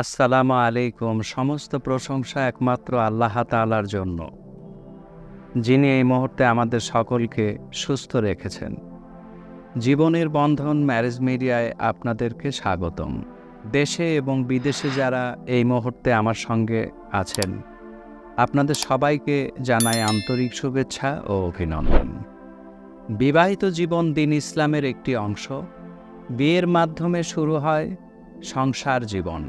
আসসালামু আলাইকুম। সমস্ত প্রশংসা একমাত্র আল্লাহ তাআলার জন্য। যিনি এই মুহূর্তে আমাদের সকলকে সুস্থ রেখেছেন। জীবনের বন্ধন ম্যারেজ মিডিয়ায় আপনাদেরকে স্বাগতম। দেশে এবং বিদেশে যারা এই মুহূর্তে আমার সঙ্গে আছেন, আপনাদের সবাইকে জানাই আন্তরিক শুভেচ্ছা ও অভিনন্দন। বিবাহিত জীবন দিন ইসলামের একটি অংশ। বিয়ের মাধ্যমে শুরু হয় সংসার জীবন।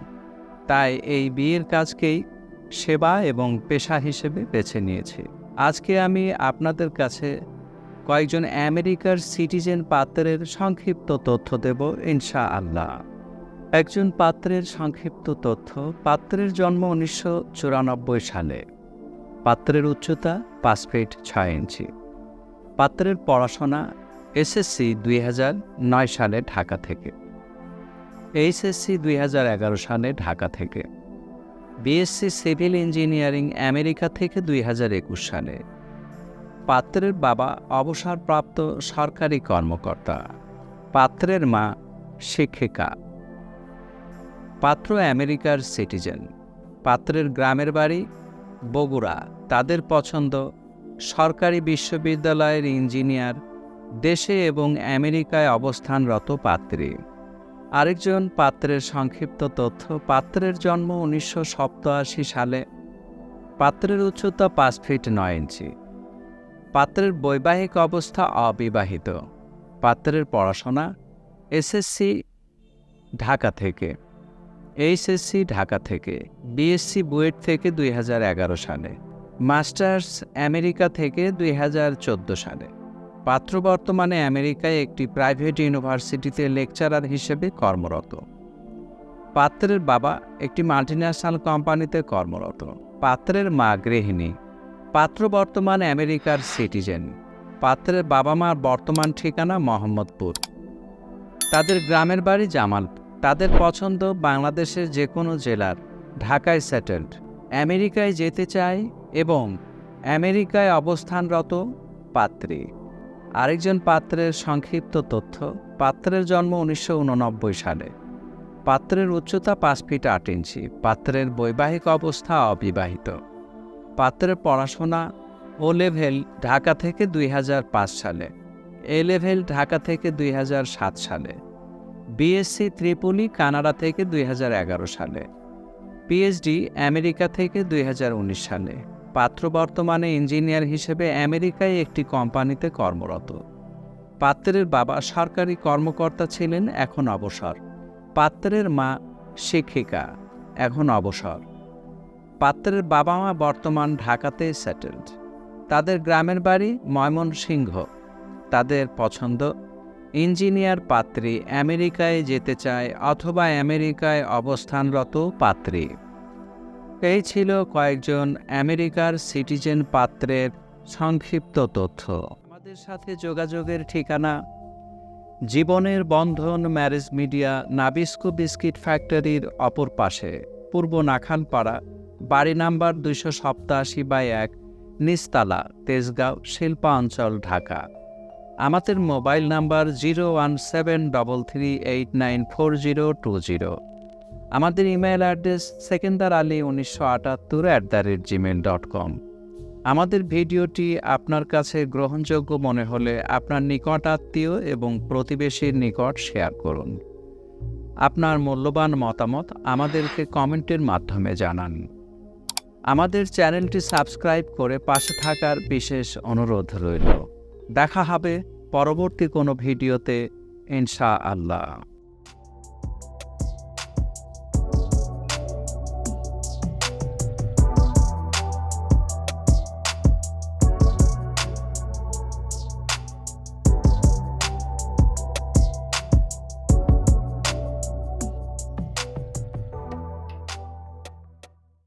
তাই এই বিয়ের কাজকেই সেবা এবং পেশা হিসেবে বেছে নিয়েছি। আজকে আমি আপনাদের কাছে কয়েকজন আমেরিকার সিটিজেন পাত্রের সংক্ষিপ্ত তথ্য দেব ইনশা আল্লাহ একজন পাত্রের সংক্ষিপ্ত তথ্য, পাত্রের জন্ম উনিশশো চুরানব্বই সালে। পাত্রের উচ্চতা পাঁচ ফিট ছয় ইঞ্চি। পাত্রের পড়াশোনা এসএসসি দুই সালে ঢাকা থেকে। এইচএসসি দুই সালে ঢাকা থেকে, বিএসসি সিভিল ইঞ্জিনিয়ারিং আমেরিকা থেকে দুই সালে। পাত্রের বাবা অবসরপ্রাপ্ত সরকারি কর্মকর্তা। পাত্রের মা শিক্ষিকা। পাত্র আমেরিকার সিটিজেন। পাত্রের গ্রামের বাড়ি বগুড়া। তাদের পছন্দ সরকারি বিশ্ববিদ্যালয়ের ইঞ্জিনিয়ার, দেশে এবং আমেরিকায় অবস্থানরত পাত্রী। আরেকজন পাত্রের সংক্ষিপ্ত তথ্য, পাত্রের জন্ম উনিশশো সালে। পাত্রের উচ্চতা পাঁচ ফিট নয় ইঞ্চি। পাত্রের বৈবাহিক অবস্থা অবিবাহিত। পাত্রের পড়াশোনা এসএসসি ঢাকা থেকে। এইচএসসি ঢাকা থেকে, বিএসসি বুয়েট থেকে দুই হাজার এগারো সালে। মাস্টার্স আমেরিকা থেকে দুই হাজার চোদ্দ সালে। পাত্র বর্তমানে আমেরিকায় একটি প্রাইভেট ইউনিভার্সিটিতে লেকচারার হিসেবে কর্মরত। পাত্রের বাবা একটি মাল্টিন্যাশনাল কোম্পানিতে কর্মরত। পাত্রের মা গৃহিণী। পাত্র বর্তমান আমেরিকার সিটিজেন। পাত্রের বাবা মার বর্তমান ঠিকানা মোহাম্মদপুর। তাদের গ্রামের বাড়ি জামাল তাদের পছন্দ বাংলাদেশের যে কোনো জেলার। ঢাকায় সেটেলড। আমেরিকায় যেতে চায় এবং আমেরিকায় অবস্থানরত পাত্রী। আরেকজন পাত্রের সংক্ষিপ্ত তথ্য, পাত্রের জন্ম উনিশশো উননব্বই সালে। পাত্রের উচ্চতা পাঁচ ফিট আট ইঞ্চি, পাত্রের বৈবাহিক অবস্থা অবিবাহিত। পাত্রের পড়াশোনা ও লেভেল ঢাকা থেকে দুই হাজার পাঁচ সালে। এ লেভেল ঢাকা থেকে দুই হাজার সাত সালে। বিএসসি ত্রিপুলি কানাডা থেকে দুই হাজার এগারো সালে। পিএইচডি আমেরিকা থেকে দুই হাজার উনিশ সালে। পাত্র বর্তমানে ইঞ্জিনিয়ার হিসেবে আমেরিকায় একটি কোম্পানিতে কর্মরত। পাত্রের বাবা সরকারি কর্মকর্তা ছিলেন, এখন অবসর। পাত্রের মা শিক্ষিকা, এখন অবসর। পাত্রের বাবা মা বর্তমান ঢাকাতে সেটেলড। তাদের গ্রামের বাড়ি ময়মনসিংহ। তাদের পছন্দ, ইঞ্জিনিয়ার পাত্রী আমেরিকায় যেতে চায় অথবা আমেরিকায় অবস্থানরত পাত্রী। এই ছিল কয়েকজন আমেরিকার সিটিজেন পাত্রের সংক্ষিপ্ত তথ্য। আমাদের সাথে যোগাযোগের ঠিকানা? জীবনের বন্ধন ম্যারেজ মিডিয়া নাবিস্কো বিস্কিট ফ্যাক্টরির অপর পাশে, পূর্ব নাখানপাড়া, বাড়ি নাম্বার দুইশো সপ্তাশি বাই এক নিস্তালা তেজগাঁও, শিল্পাঞ্চল, ঢাকা। আমাদের mobile number zero one seven double three eight nine four zero two zero. আমাদের ইমেল অ্যাড্রেস সেকেন্দার আলী উনিশশো আটাত্তর at the rate Gmail dot com আমাদের ভিডিওটি আপনার কাছে গ্রহণযোগ্য মনে হলে আপনার নিকট আত্মীয় এবং প্রতিবেশীর নিকট শেয়ার করুন। আপনার মূল্যবান মতামত আমাদেরকে কমেন্টের মাধ্যমে জানান। আমাদের চ্যানেলটি সাবস্ক্রাইব করে পাশে থাকার বিশেষ অনুরোধ রইল। দেখা হবে পরবর্তী কোনো ভিডিওতে ইনশা আল্লাহ